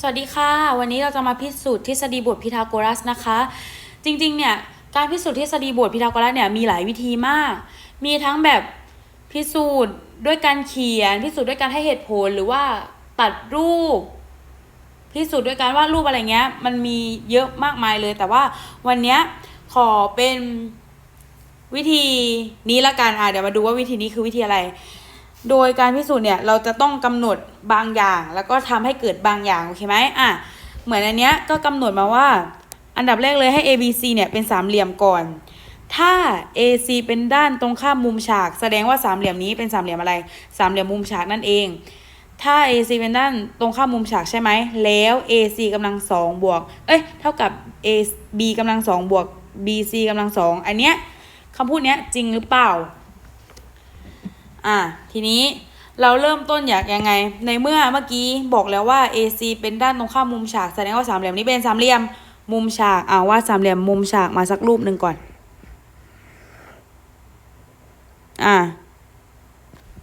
สวัสดีค่ะ วันนี้เราจะมาพิสูจน์ทฤษฎีบทพีทาโกรัสนะคะ จริงๆ เนี่ยการพิสูจน์ทฤษฎีบทพีทาโกรัสเนี่ยมีหลายวิธีมาก มีทั้งแบบพิสูจน์ด้วยการเขียน พิสูจน์ด้วยการให้เหตุผลหรือว่าตัดรูป พิสูจน์ด้วยการวาดรูปอะไรเงี้ย มันมีเยอะมากมายเลย แต่ว่าวันเนี้ยขอเป็นวิธีนี้ละกันอะเดี๋ยวมาดูว่าวิธีนี้คือวิธีอะไร โดยการพิสูจน์เนี่ยเราจะต้องกำหนดบางอย่าง แล้วก็ทำให้เกิดบางอย่างโอเคไหมอะเหมือนอันเนี้ยก็กำหนดมาว่า อันดับแรกเลยให้ ABC เนี่ยเป็นสามเหลี่ยมก่อน ถ้า AC เป็นด้านตรงข้ามมุมฉาก แสดงว่าสามเหลี่ยมนี้เป็นสามเหลี่ยมอะไรสามเหลี่ยมมุมฉากนั่นเอง ถ้า AC เป็นด้านตรงข้ามมุมฉากใช่ไหมแล้ว AC กำลังสองบวกเอ้ยเท่ากับ AB กำลังสองบวก BC กำลังสองอันเนี้ยคำพูดเนี้ยจริงหรือเปล่า อะทีนี้เราเริ่มต้นอยากยังไง ในเมื่อเมื่อกี้บอกแล้วว่า AC เป็นด้านตรงข้ามมุมฉากแสดงว่าสามเหลี่ยมนี้เป็นสามเหลี่ยมมุมฉากอ่าวาดสามเหลี่ยมมุมฉากมาสักรูปหนึ่งก่อน อะ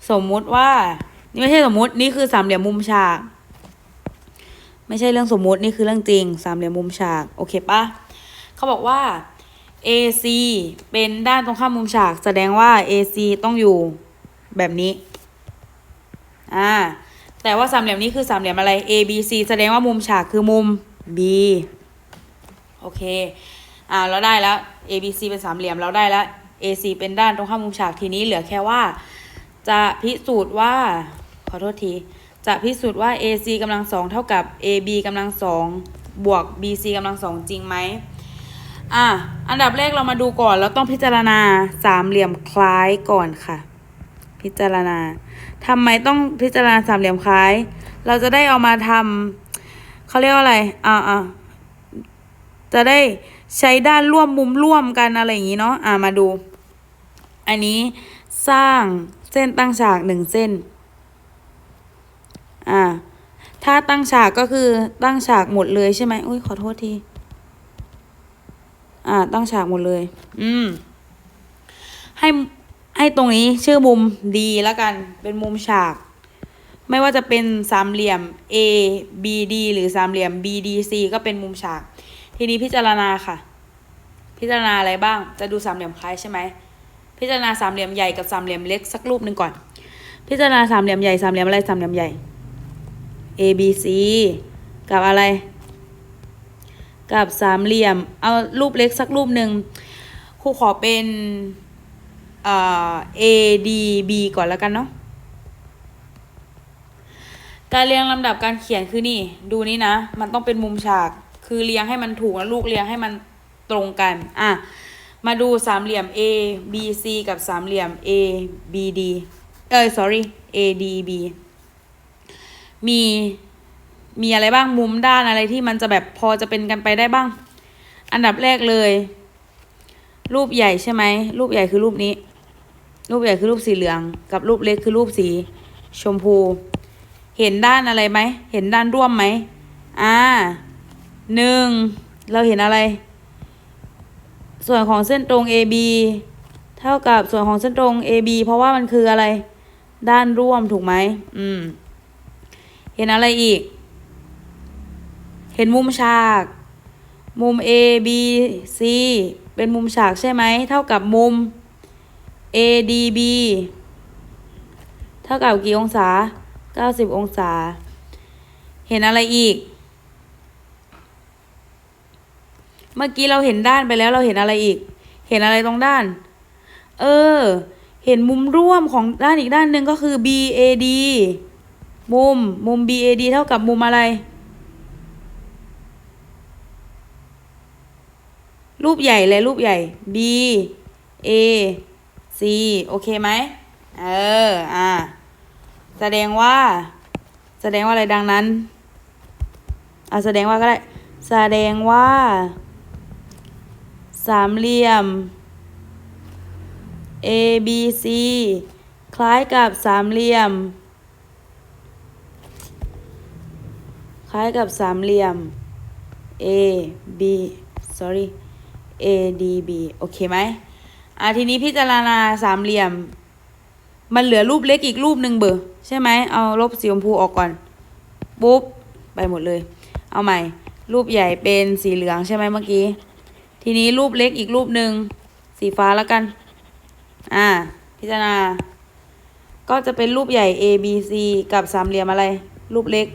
สมมุติว่า นี่ไม่ใช่สมมุตินี่คือสามเหลี่ยมมุมฉาก ไม่ใช่เรื่องสมมุตินี่คือเรื่องจริง สามเหลี่ยมมุมฉาก โอเคปะเขาบอกว่า AC เป็นด้านตรงข้ามมุมฉาก แสดงว่า AC ต้องอยู่ แบบนี้ อ่า แต่ว่าสามเหลี่ยมนี้คือสามเหลี่ยมอะไร ABC แสดงว่ามุมฉากคือมุม B โอเค อ่า เราได้แล้ว ABC เป็นสามเหลี่ยม เราได้แล้ว AC เป็นด้านตรงข้ามมุมฉากทีนี้เหลือแค่ว่า จะพิสูจน์ว่า ขอโทษที จะพิสูจน์ว่า AC กำลังสองเท่ากับ AB กำลังสองบวก BC กำลังสองจริงไหมอะ อันดับแรกเรามาดูก่อน เราต้องพิจารณาสามเหลี่ยมคล้ายก่อนค่ะ พิจารณาทำไมต้องพิจารณาสามเหลี่ยมคล้าย เราจะได้เอามาทำเขาเรียกว่าอะไรอ่าอ่าจะได้ใช้ด้านร่วมมุมร่วมกันอะไรอย่างนี้เนาะอ่ามาดู อันนี้สร้างเส้นตั้งฉากหนึ่งเส้น อ่า ถ้าตั้งฉากก็คือตั้งฉากหมดเลยใช่ไหมอุ้ยขอโทษที อ่า ตั้งฉากหมดเลย อืม ให้ ให้ตรงนี้ชื่อมุมดีแล้วกัน เป็นมุมฉาก ไม่ว่าจะเป็นสามเหลี่ยม A B D หรือสามเหลี่ยม B D C ก็เป็นมุมฉาก ทีนี้พิจารณาค่ะ พิจารณาอะไรบ้าง จะดูสามเหลี่ยมคล้ายใช่ไหม พิจารณาสามเหลี่ยมใหญ่กับสามเหลี่ยมเล็กสักรูปหนึ่งก่อน พิจารณาสามเหลี่ยมใหญ่สามเหลี่ยมอะไรสามเหลี่ยมใหญ่ A B C กับอะไร กับสามเหลี่ยม เอารูปเล็กสักรูปหนึ่งครูขอเป็น เอ่อ A D B ก่อนแล้วกันเนาะการเรียงลำดับการเขียนคือนี่ ดูนี่นะ มันต้องเป็นมุมฉาก คือเรียงให้มันถูกแล้วลูกเรียงให้มันตรงกัน อะ มาดูสามเหลี่ยม A B C กับสามเหลี่ยม A B D เอ้ย sorry A D B มีมีอะไรบ้างมุมด้านอะไรที่มันจะแบบพอจะเป็นกันไปได้บ้าง อันดับแรกเลย รูปใหญ่ใช่ไหมรูปใหญ่คือรูปนี้ รูปใหญ่คือรูปสีเหลือง กับรูปเล็กคือรูปสี ชมพู เห็นด้านอะไรไหม เห็นด้านร่วมไหมอ่าหนึ่งเราเห็นอะไร ส่วนของเส้นตรง AB เท่ากับส่วนของเส้นตรง AB เพราะว่ามันคืออะไร ด้านร่วมถูกไหมอืม เห็นอะไรอีก เห็นมุมฉาก มุม A B C เป็นมุมฉากใช่ไหม เท่ากับมุม A D B เท่ากับกี่องศา 90 องศา เห็นอะไรอีก เมื่อกี้เราเห็นด้านไปแล้วเราเห็นอะไรอีก เห็นอะไรตรงด้าน เออ เห็นมุมร่วมของด้านอีกด้านหนึ่งก็คือ B A D มุม มุม B A D เท่ากับมุมอะไร รูปใหญ่เลยรูปใหญ่ B A C โอเคไหมเออ อ่า แสดงว่า แสดงว่าอะไรดังนั้น อะแสดงว่าก็ได้ แสดงว่า สามเหลี่ยม A B C คล้ายกับสามเหลี่ยม คล้ายกับสามเหลี่ยม A B sorry A D B โอเคไหม อะทีนี้พิจารณาสามเหลี่ยม มันเหลือรูปเล็กอีกรูปหนึ่งเบอร์ใช่ไหมเอาลบสีชมพูออกก่อนปุ๊บไปหมดเลย เอาใหม่ รูปใหญ่เป็นสีเหลืองใช่ไหมเมื่อกี้ ทีนี้รูปเล็กอีกรูปหนึ่งสีฟ้าแล้วกัน อ่า พิจารณา ก็จะเป็นรูปใหญ่ A B C กับสามเหลี่ยมอะไร รูปเล็ก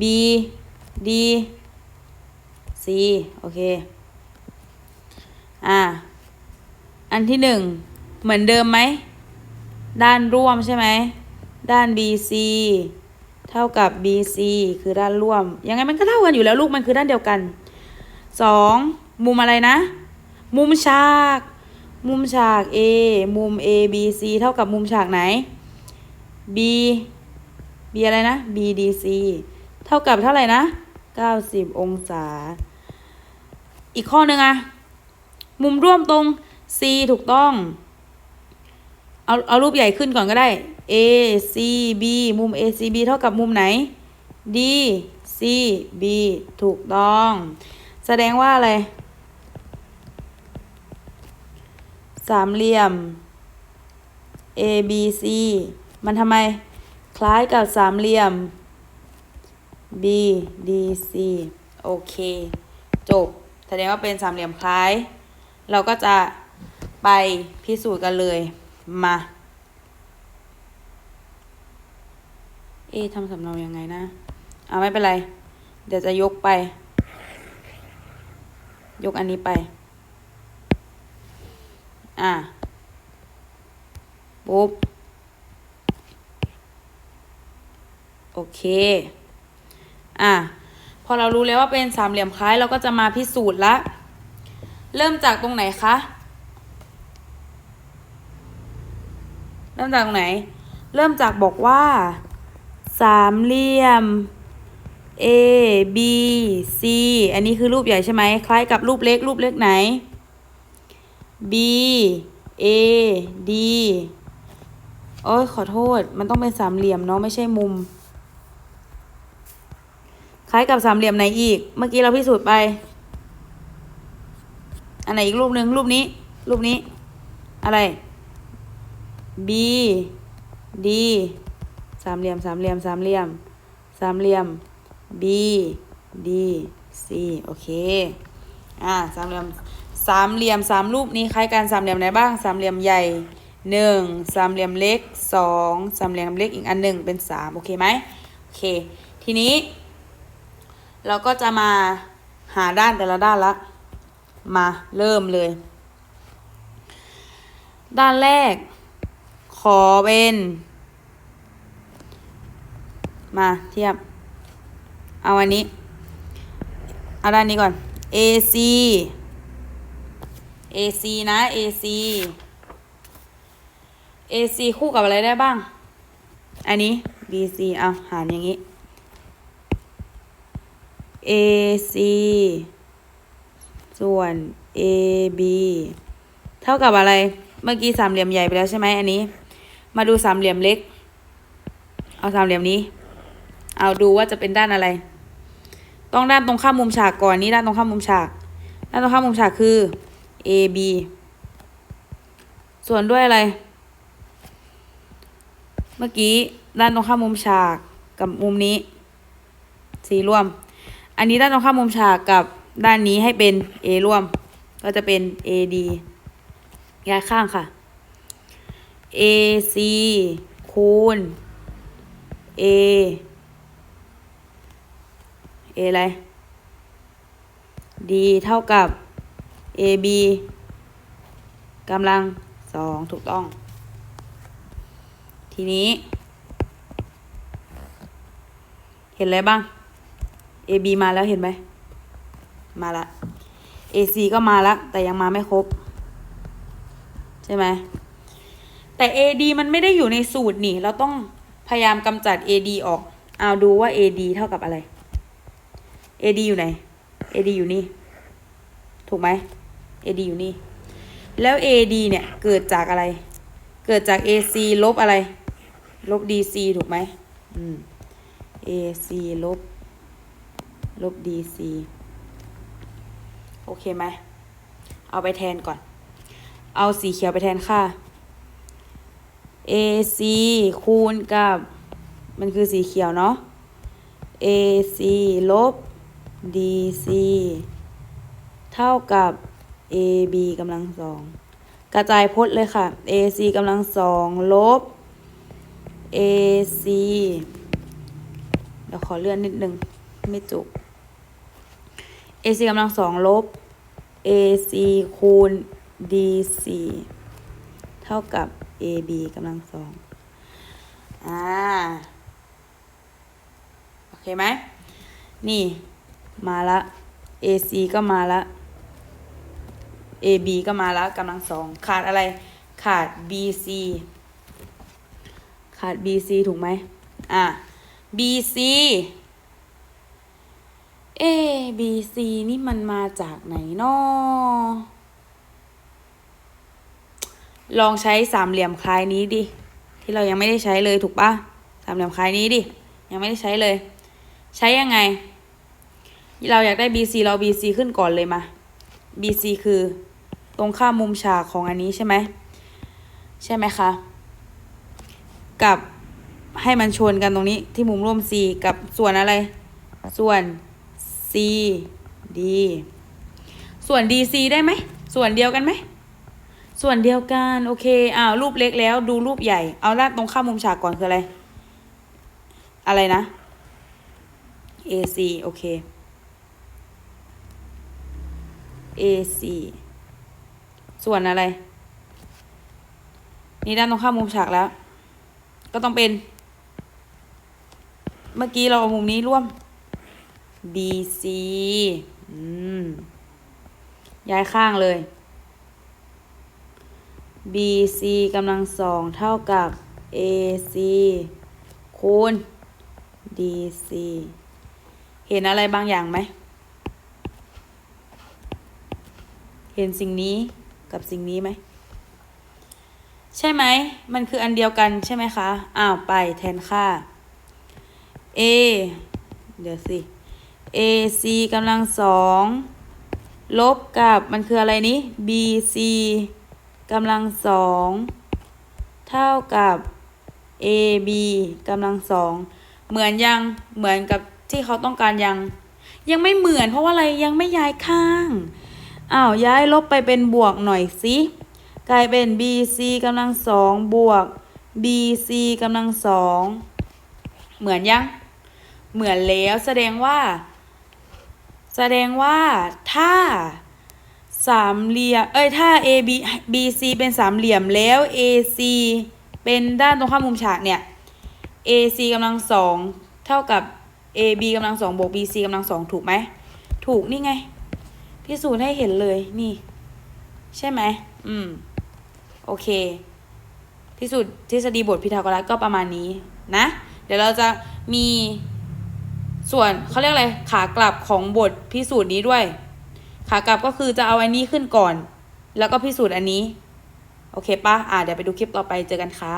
B D C โอเค อ่า อันที่หนึ่งเหมือนเดิมไหม ด้านร่วมใช่ไหม ด้าน BC เท่ากับ BC คือด้านร่วม ยังไงมันก็เท่ากันอยู่แล้วลูกมันคือด้านเดียวกันสองมุมอะไรนะ มุมฉาก มุมฉาก A มุม A B C เท่ากับมุมฉากไหน B B อะไรนะ B D C เท่ากับเท่าไหร่นะ 90 องศา อีกข้อหนึ่งอะ มุมร่วมตรง C ถูกต้อง เอาเอารูปใหญ่ขึ้นก่อนก็ได้ A C B มุม A C B เท่ากับมุมไหน D C B ถูกต้อง แสดงว่าอะไร สามเหลี่ยม A B C มันทำไม คล้ายกับสามเหลี่ยม B D C โอเค จบ แสดงว่าเป็นสามเหลี่ยมคล้าย เราก็จะไปพิสูจน์กันเลย มา เอ๊ะทำสำเนายังไงนะเอาไม่เป็นไร เดี๋ยวจะยกไป ยกอันนี้ไป อะปุ๊บ โอเค อะ พอเรารู้แล้วว่าเป็นสามเหลี่ยมคล้ายเราก็จะมาพิสูจน์ละ เริ่มจากตรงไหนคะ เริ่มจากตรงไหน เริ่มจากบอกว่า สามเหลี่ยม A B C อันนี้คือรูปใหญ่ใช่ไหม คล้ายกับรูปเล็ก รูปเล็กไหน B A D โอ้ยขอโทษ มันต้องเป็นสามเหลี่ยมเนาะไม่ใช่มุม คล้ายกับสามเหลี่ยมไหนอีก เมื่อกี้เราพิสูจน์ไป อันไหนอีกรูปหนึ่งรูปนี้ รูปนี้ อะไร B D สามเหลี่ยมสามเหลี่ยมสามเหลี่ยมสามเหลี่ยม B D C โอเค อ่าสามเหลี่ยมสามเหลี่ยมสามรูปนี้คล้ายกันสามเหลี่ยมไหนบ้างสามเหลี่ยมใหญ่หนึ่งสามเหลี่ยมเล็กสองสามเหลี่ยมเล็กอีกอันหนึ่งเป็นสามโอเคไหมโอเค ทีนี้ เราก็จะมาหาด้านแต่ละด้านละ มาเริ่มเลย ด้านแรก ขอเป็น มาเทียบ เอาอันนี้ เอาด้านนี้ก่อน AC AC นะ AC AC คู่กับอะไรได้บ้าง อันนี้ BC เอาหารอย่างนี้ AC ส่วน AB เท่ากับอะไร เมื่อกี้สามเหลี่ยมใหญ่ไปแล้วใช่ไหมอันนี้ มาดูสามเหลี่ยมเล็ก เอาสามเหลี่ยมนี้ เอาดูว่าจะเป็นด้านอะไร ต้องด้านตรงข้ามมุมฉากก่อนนี่ด้านตรงข้ามมุมฉาก ด้านตรงข้ามมุมฉากคือ AB ส่วนด้วยอะไร เมื่อกี้ด้านตรงข้ามมุมฉากกับมุมนี้ สีรวม อันนี้ด้านตรงข้ามมุมฉากกับ ด้านนี้ให้เป็น A ร่วม ก็จะเป็น AD ย้ายข้างค่ะ AC คูณ A A อะไร D เท่ากับ AB กำลังสองถูกต้อง ทีนี้ เห็นอะไรบ้าง AB มาแล้วเห็นไหม มาละ AC ก็มาละ แต่ยังมาไม่ครบ ใช่ไหมแต่ AD มันไม่ได้อยู่ในสูตรนี่ เราต้องพยายามกำจัด AD ออก เอาดูว่า AD เท่ากับอะไร AD อยู่ไหน AD อยู่นี่ ถูกไหม AD อยู่นี่ แล้ว AD เนี่ยเกิดจากอะไร เกิดจาก AC ลบอะไร ลบ DC ถูกไหมอืม AC ลบ ลบ DC โอเคไหม เอาไปแทนก่อน เอาสีเขียวไปแทนค่า AC คูณกับ มันคือสีเขียวเนาะ AC ลบ DC เท่ากับ AB กำลังสองกระจายพจน์เลยค่ะ AC กำลังสองลบ AC เดี๋ยวขอเลื่อนนิดนึง ไม่จุก AC กำลังสองลบ AC คูณ DC เท่ากับ AB กำลังสองอ่า โอเคไหม นี่มาละ AC ก็มาละ AB ก็มาแล้วกำลังสองขาดอะไร ขาด BC ขาด BC ถูกไหมอะ BC เอ BC นี่มันมาจากไหนนอลองใช้สามเหลี่ยมคล้ายนี้ดิ ที่เรายังไม่ได้ใช้เลยถูกปะสามเหลี่ยมคล้ายนี้ดิ ยังไม่ได้ใช้เลย ใช้ยังไง เราอยากได้ BC เรา BC ขึ้นก่อนเลยมา BC คือตรงข้ามมุมฉากของอันนี้ใช่ไหม ใช่ไหมคะ กับให้มันชนกันตรงนี้ที่มุมร่วม C กับส่วนอะไร ส่วน C D ส่วน DC ได้ไหม ส่วนเดียวกันไหม ส่วนเดียวกัน โอเค อ้าว รูปเล็กแล้ว ดูรูปใหญ่ เอาด้านตรงข้ามมุมฉากก่อนคืออะไร อะไรนะ AC โอเค AC ส่วนอะไร นี่ด้านตรงข้ามมุมฉากแล้ว ก็ต้องเป็น เมื่อกี้เราเอามุมนี้ร่วม BC อืม ย้ายข้างเลย BC กำลังสองเท่ากับ AC คูณ DC เห็นอะไรบางอย่างไหม เห็นสิ่งนี้กับสิ่งนี้ไหม ใช่ไหม มันคืออันเดียวกันใช่ไหมคะ อ้าว ไปแทนค่า A เดี๋ยวสิ AC กำลังสองลบกับมันคืออะไรนี้ BC กำลังสองเท่ากับ AB กำลังสองเหมือนยังเหมือนกับที่เขาต้องการยัง ยังไม่เหมือนเพราะว่าอะไรยังไม่ย้ายข้างอ้าวย้ายลบไปเป็นบวกหน่อยสิกลายเป็น BC กำลังสองบวก BC กำลังสองเหมือนยัง เหมือนแล้วแสดงว่า แสดงว่าถ้าสามเหลี่ยม เอ้ย ถ้า AB BC เป็นสามเหลี่ยมแล้ว AC เป็นด้านตรงข้ามมุมฉากเนี่ย AC กำลังสองเท่ากับ AB กำลังสองบวก BC กำลังสองถูกไหม ถูกนี่ไง พิสูจน์ให้เห็นเลยนี่ ใช่ไหม อืม โอเคพิสูจน์ทฤษฎีบทพีทาโกรัสก็ประมาณนี้นะ เดี๋ยวเราจะมี ส่วนเขาเรียกอะไรขากลับของบทพิสูจน์นี้ด้วย ขากลับก็คือจะเอาอันนี้ขึ้นก่อน แล้วก็พิสูจน์อันนี้ โอเคปะอ่าเดี๋ยวไปดูคลิปต่อไปเจอกันค่ะ